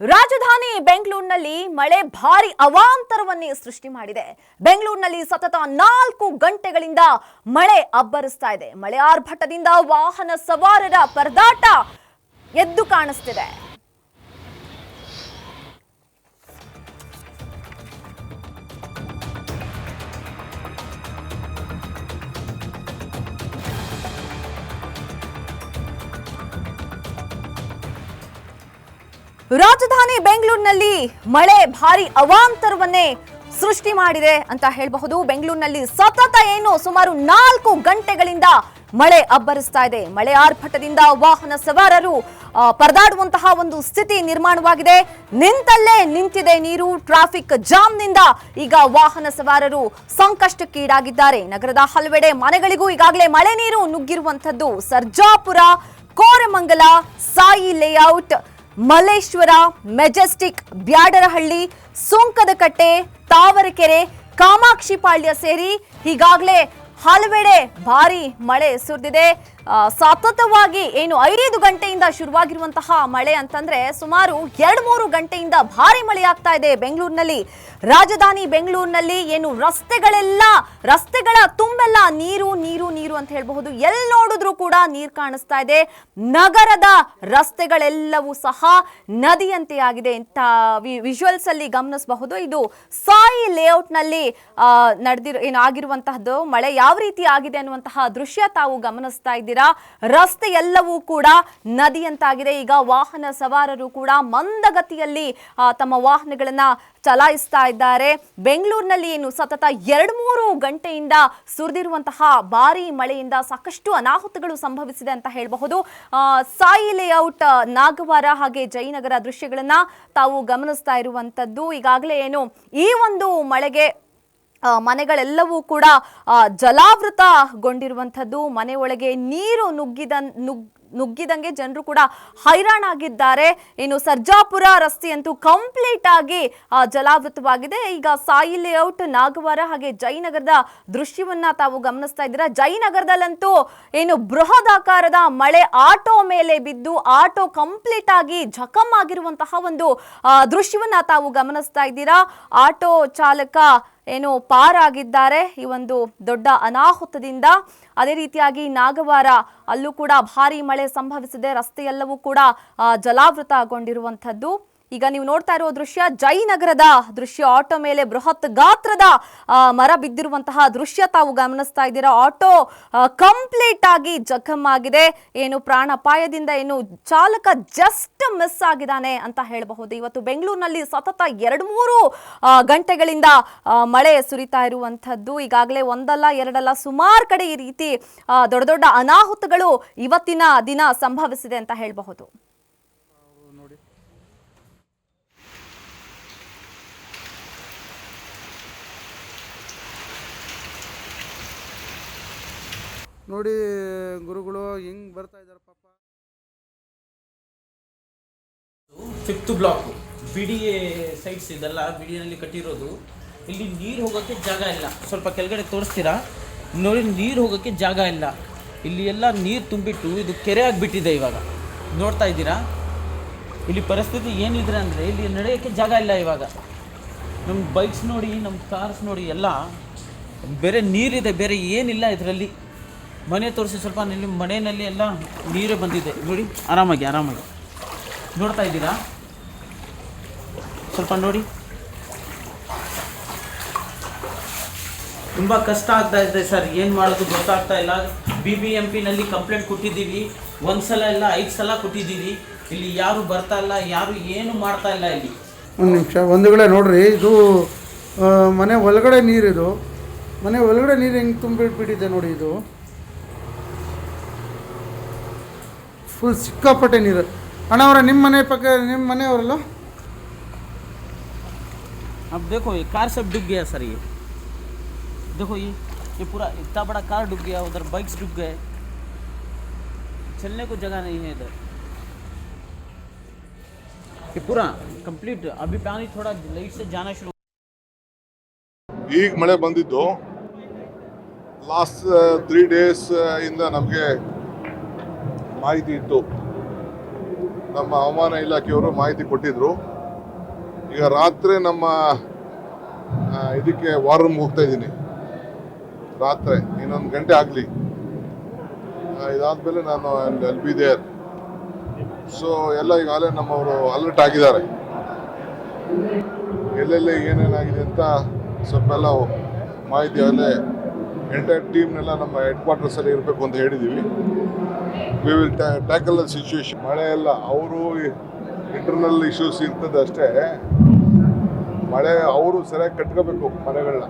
ರಾಜಧಾನಿ ಬೆಂಗಳೂರಿನಲ್ಲಿ ಮಳೆ ಭಾರಿ ಅವಾಂತರವನ್ನೇ ಸೃಷ್ಟಿ ಮಾಡಿದೆ. ಬೆಂಗಳೂರಿನಲ್ಲಿ ಸತತ ನಾಲ್ಕು ಗಂಟೆಗಳಿಂದ ಮಳೆ ಅಬ್ಬರಿಸ್ತಾ ಇದೆ. ಮಳೆ ಆರ್ಭಟದಿಂದ ವಾಹನ ಸವಾರರ ಪರದಾಟ ಎದ್ದು ಕಾಣಿಸ್ತಿದೆ. ರಾಜಧಾನಿ ಬೆಂಗಳೂರಿನಲ್ಲಿ ಮಳೆ ಭಾರಿ ಅವಾಂತರವನ್ನೇ ಸೃಷ್ಟಿ ಮಾಡಿದೆ ಅಂತ ಹೇಳಬಹುದು. ಬೆಂಗಳೂರಿನಲ್ಲಿ ಸತತ ಏನು ಸುಮಾರು ನಾಲ್ಕು ಗಂಟೆಗಳಿಂದ ಮಳೆ ಅಬ್ಬರಿಸ್ತಾ ಇದೆ. ಮಳೆ ಆರ್ಭಟದಿಂದ ವಾಹನ ಸವಾರರು ಪರದಾಡುವಂತಹ ಒಂದು ಸ್ಥಿತಿ ನಿರ್ಮಾಣವಾಗಿದೆ. ನಿಂತಲ್ಲೇ ನಿಂತಿದೆ ನೀರು. ಟ್ರಾಫಿಕ್ ಜಾಮ್ನಿಂದ ಈಗ ವಾಹನ ಸವಾರರು ಸಂಕಷ್ಟಕ್ಕೀಡಾಗಿದ್ದಾರೆ. ನಗರದ ಹಲವೆಡೆ ಮನೆಗಳಿಗೂ ಈಗಾಗಲೇ ಮಳೆ ನೀರು ನುಗ್ಗಿರುವಂತದ್ದು ಸರ್ಜಾಪುರ, ಕೋರಮಂಗಲ, ಸಾಯಿ ಲೇಔಟ್ ಮಲ್ಲೇಶ್ವರ ಮೆಜೆಸ್ಟಿಕ್ ಬ್ಯಾಡರಹಳ್ಳಿ ಸೋಂಕದಕಟ್ಟೆ ತಾವರೆಕೆರೆ ಕಾಮಾಕ್ಷಿಪಾಳ್ಯ ಸೇರಿ ಈಗಾಗಲೇ ಹಲವೆಡೆ ಭಾರಿ ಮಳೆ ಸುರಿದಿದೆ. ಸತತವಾಗಿ ಏನು ಐದು ಗಂಟೆಯಿಂದ ಶುರುವಾಗಿರುವಂತಹ ಮಳೆ ಅಂತಂದ್ರೆ ಸುಮಾರು ಎರಡು ಮೂರು ಗಂಟೆಯಿಂದ ಭಾರಿ ಆಗ್ತಾ ಇದೆ ಬೆಂಗಳೂರಿನಲ್ಲಿ. ರಾಜಧಾನಿ ಬೆಂಗಳೂರಿನಲ್ಲಿ ಏನು ರಸ್ತೆಗಳೆಲ್ಲ, ರಸ್ತೆಗಳ ತುಂಬೆಲ್ಲ ನೀರು ನೀರು ನೀರು ಅಂತ ಹೇಳಬಹುದು. ಎಲ್ಲಿ ನೋಡಿದ್ರೂ ಕೂಡ ನೀರು ಕಾಣಿಸ್ತಾ ಇದೆ. ನಗರದ ರಸ್ತೆಗಳೆಲ್ಲವೂ ಸಹ ನದಿಯಂತೆ ಆಗಿದೆ ಅಂತ ವಿಜುವಲ್ಸ್ ಅಲ್ಲಿ ಗಮನಿಸಬಹುದು. ಇದು ಸಾಯಿ ಲೇಔಟ್ ಲೇಔಟ್ನಲ್ಲಿ ನಡೆದಿರೋ, ಏನು ಆಗಿರುವಂತಹದ್ದು, ಮಳೆ ಯಾವ ರೀತಿ ಆಗಿದೆ ಅನ್ನುವಂತಹ ದೃಶ್ಯ ತಾವು ಗಮನಿಸ್ತಾ ಇದ್ದೀರಾ? ರಸ್ತೆ ಎಲ್ಲವೂ ಕೂಡ ನದಿಯಂತಾಗಿದೆ. ಈಗ ವಾಹನ ಸವಾರರು ಕೂಡ ಮಂದಗತಿಯಲ್ಲಿ ತಮ್ಮ ವಾಹನಗಳನ್ನ ಚಲಾಯಿಸ್ತಾ ಇದ್ದಾರೆ. ಬೆಂಗಳೂರಿನಲ್ಲಿ ಏನು ಸತತ ಎರಡು ಮೂರು ಗಂಟೆಯಿಂದ ಸುರಿದಿರುವಂತಹ ಭಾರಿ ಮಳೆಯಿಂದ ಸಾಕಷ್ಟು ಅನಾಹುತಗಳು ಸಂಭವಿಸಿದೆ ಅಂತ ಹೇಳಬಹುದು. ಸಾಯಿ ಲೇಔಟ್ ನಾಗವಾರ ಹಾಗೆ ಜಯನಗರ ದೃಶ್ಯಗಳನ್ನ ತಾವು ಗಮನಿಸ್ತಾ ಇರುವಂತದ್ದು ಈಗಾಗಲೇ ಏನು ಈ ಒಂದು ಮಳೆಗೆ ಮನೆಗಳೆಲ್ಲವೂ ಕೂಡ ಜಲಾವೃತಗೊಂಡಿರುವಂಥದ್ದು. ಮನೆ ಒಳಗೆ ನೀರು ನುಗ್ಗಿದ, ನುಗ್, ನುಗ್ಗಿದಂಗೆ ಜನರು ಕೂಡ ಹೈರಾಣಾಗಿದ್ದಾರೆ. ಇನ್ನು ಸರ್ಜಾಪುರ ರಸ್ತೆಯಂತೂ ಕಂಪ್ಲೀಟ್ ಆಗಿ ಜಲಾವೃತವಾಗಿದೆ. ಈಗ ಸಾಯಿ ಲೇಔಟ್, ನಾಗವಾರ ಹಾಗೆ ಜಯನಗರದ ದೃಶ್ಯವನ್ನ ತಾವು ಗಮನಿಸ್ತಾ ಇದ್ದೀರಾ? ಜಯನಗರದಲ್ಲಂತೂ ಏನು ಬೃಹದಾಕಾರದ ಮಳೆ ಆಟೋ ಮೇಲೆ ಬಿದ್ದು, ಆಟೋ ಕಂಪ್ಲೀಟ್ ಆಗಿ ಜಖಮ್ ಆಗಿರುವಂತಹ ಒಂದು ದೃಶ್ಯವನ್ನ ತಾವು ಗಮನಿಸ್ತಾ ಇದ್ದೀರಾ? ಆಟೋ ಚಾಲಕ ಏನು ಪಾರಾಗಿದ್ದಾರೆ. ಈ ಒಂದು ದೊಡ್ಡ ಅನಾಹುತದಿಂದ ಅದೇ ರೀತಿಯಾಗಿ ನಾಗವಾರ ಅಲ್ಲೂ ಕೂಡ ಭಾರಿ ಮಳೆ ಸಂಭವಿಸಿದೆ. ರಸ್ತೆಯೆಲ್ಲವೂ ಕೂಡ ಜಲಾವೃತಗೊಂಡಿರುವಂಥದ್ದು. ಈಗ ನೀವು ನೋಡ್ತಾ ಇರುವ ದೃಶ್ಯ ಜಯನಗರದ ದೃಶ್ಯ. ಆಟೋ ಮೇಲೆ ಬೃಹತ್ ಗಾತ್ರದ ಮರ ಬಿದ್ದಿರುವಂತಹ ದೃಶ್ಯ ತಾವು ಗಮನಿಸ್ತಾ ಇದ್ದೀರಾ. ಆಟೋ ಕಂಪ್ಲೀಟ್ ಆಗಿ ಜಖಮ್ ಆಗಿದೆ. ಏನು ಪ್ರಾಣಾಪಾಯದಿಂದ ಏನು ಚಾಲಕ ಜಸ್ಟ್ ಮಿಸ್ ಆಗಿದ್ದಾನೆ ಅಂತ ಹೇಳಬಹುದು. ಇವತ್ತು ಬೆಂಗಳೂರಿನಲ್ಲಿ ಸತತ ಎರಡು ಮೂರು ಗಂಟೆಗಳಿಂದ ಮಳೆ ಸುರಿತಾ ಇರುವಂಥದ್ದು. ಈಗಾಗಲೇ ಒಂದಲ್ಲ, ಎರಡಲ್ಲ, ಸುಮಾರು ಕಡೆ ಈ ರೀತಿ ದೊಡ್ಡ ದೊಡ್ಡ ಅನಾಹುತಗಳು ಇವತ್ತಿನ ದಿನ ಸಂಭವಿಸಿದೆ ಅಂತ ಹೇಳಬಹುದು. ನೋಡಿ ಗುರುಗಳು ಹೆಂಗ್ ಬರ್ತಾ ಇದ್ದಾರೆ ಪಾಪ. Fifth block BD A sites ಇದೆಲ್ಲ ಬಿ ಡಿ ಕಟ್ಟಿರೋದು. ಇಲ್ಲಿ ನೀರು ಹೋಗೋಕ್ಕೆ ಜಾಗ ಇಲ್ಲ. ಸ್ವಲ್ಪ ಕೆಳಗಡೆ ತೋರಿಸ್ತೀರಾ? ನೋಡಿ, ನೀರು ಹೋಗೋಕ್ಕೆ ಜಾಗ ಇಲ್ಲ. ಇಲ್ಲಿ ಎಲ್ಲ ನೀರು ತುಂಬಿಟ್ಟು ಇದು ಕೆರೆ ಆಗಿಬಿಟ್ಟಿದೆ ಇವಾಗ. ನೋಡ್ತಾ ಇದ್ದೀರಾ? ಇಲ್ಲಿ ಪರಿಸ್ಥಿತಿ ಏನಿದ್ರೆ ಅಂದರೆ ಇಲ್ಲಿ ನಡೆಯೋಕ್ಕೆ ಜಾಗ ಇಲ್ಲ ಇವಾಗ. ನಮ್ಮ ಬೈಕ್ಸ್ ನೋಡಿ ನಮ್ಮ ಕಾರ್ಸ್ ನೋಡಿ ಎಲ್ಲ ಬೇರೆ ನೀರಿದೆ, ಬೇರೆ ಏನಿಲ್ಲ ಇದರಲ್ಲಿ. ಮನೆ ತೋರಿಸಿ ಸ್ವಲ್ಪ ನಿಮ್ಮ ಮನೆಯಲ್ಲಿ ಎಲ್ಲ ನೀರೇ ಬಂದಿದೆ. ನೋಡಿ, ಆರಾಮಾಗಿ ಆರಾಮಾಗಿ. ನೋಡ್ತಾ ಇದ್ದೀರಾ? ಸ್ವಲ್ಪ ನೋಡಿ. ತುಂಬ ಕಷ್ಟ ಆಗ್ತಾ ಇದೆ ಸರ್. ಏನು ಮಾಡೋದು ಗೊತ್ತಾಗ್ತಾ ಇಲ್ಲ. ಬಿ ಬಿ ಎಂ ಪಿನಲ್ಲಿ ಕಂಪ್ಲೇಂಟ್ ಕೊಟ್ಟಿದ್ದೀವಿ. ಒಂದು ಸಲ ಇಲ್ಲ ಐದು ಸಲ ಕೊಟ್ಟಿದ್ದೀವಿ. ಇಲ್ಲಿ ಯಾರು ಬರ್ತಾ ಇಲ್ಲ, ಯಾರು ಏನು ಮಾಡ್ತಾ ಇಲ್ಲ ಇಲ್ಲಿ? ಒಂದು ನಿಮಿಷ ಒಂದುಗಳೇ ನೋಡ್ರಿ, ಇದು ಮನೆ ಒಳಗಡೆ ನೀರಿದು. ಮನೆ ಒಳಗಡೆ ನೀರು ಹೆಂಗೆ ತುಂಬಿಟ್ಬಿಟ್ಟಿದೆ ನೋಡಿ ಇದು. ಫುಲ್ ಸಿಕ್ಕಾಪಟ್ಟೆ ನೀರು ಅಣ್ಣವರ ನಿಮ್ಮ ಮನೆ ಪಕ್ಕ ನಿಮ್ಮ ಮನೆಯವರಲ್ಲ अब देखो ये कार सब डूब गया सर ये देखो ये ये पूरा इतना बड़ा कार डूब गया उधर बाइक्स डूब गए चलने को जगह नहीं है इधर ये पूरा कंप्लीट अभी पानी थोड़ा लाइट से जाना शुरू ಈಗ ಮಳೆ ಬಂದಿದ್ದು ಲಾಸ್ಟ್ ತ್ರೀ ಡೇಸ್ ಇಂದ ನಮಗೆ ಮಾಹಿತಿ ಇತ್ತು. ನಮ್ಮ ಹವಾಮಾನ ಇಲಾಖೆಯವರು ಮಾಹಿತಿ ಕೊಟ್ಟಿದ್ರು. ಈಗ ರಾತ್ರಿ ನಮ್ಮ ಇದಕ್ಕೆ ವಾರ್ ರೂಮ್ಗೆ ಹೋಗ್ತಾ ಇದ್ದೀನಿ. ರಾತ್ರಿ, ಇನ್ನೊಂದು ಗಂಟೆ ಆಗಲಿ. ಇದಾದ್ಮೇಲೆ ನಾನು ಎಲ್ ಬಿ ದೇರ್ ಸೊ ಎಲ್ಲ ಈಗಾಗಲೇ ನಮ್ಮವರು ಅಲರ್ಟ್ ಆಗಿದ್ದಾರೆ. ಎಲ್ಲೆಲ್ಲಿ ಏನೇನಾಗಿದೆ ಅಂತ ಸ್ವಲ್ಪ ಎಲ್ಲ ಮಾಹಿತಿ ಅಲ್ಲೇ ಎಂಟೈರ್ ಟೀಮ್ನೆಲ್ಲ ನಮ್ಮ ಹೆಡ್ ಕ್ವಾರ್ಟರ್ಸಲ್ಲಿ ಇರಬೇಕು ಅಂತ ಹೇಳಿದ್ದೀವಿ we will tackle the situation ಮಳೆ ಎಲ್ಲ, ಅವರು ಇಂಟರ್ನಲ್ ಇಶ್ಯೂಸ್ ಇರ್ತದೆ ಅಷ್ಟೇ. ಮಳೆ, ಅವರು ಸರಿಯಾಗಿ ಕಟ್ಕೋಬೇಕು ಮನೆಗಳನ್ನ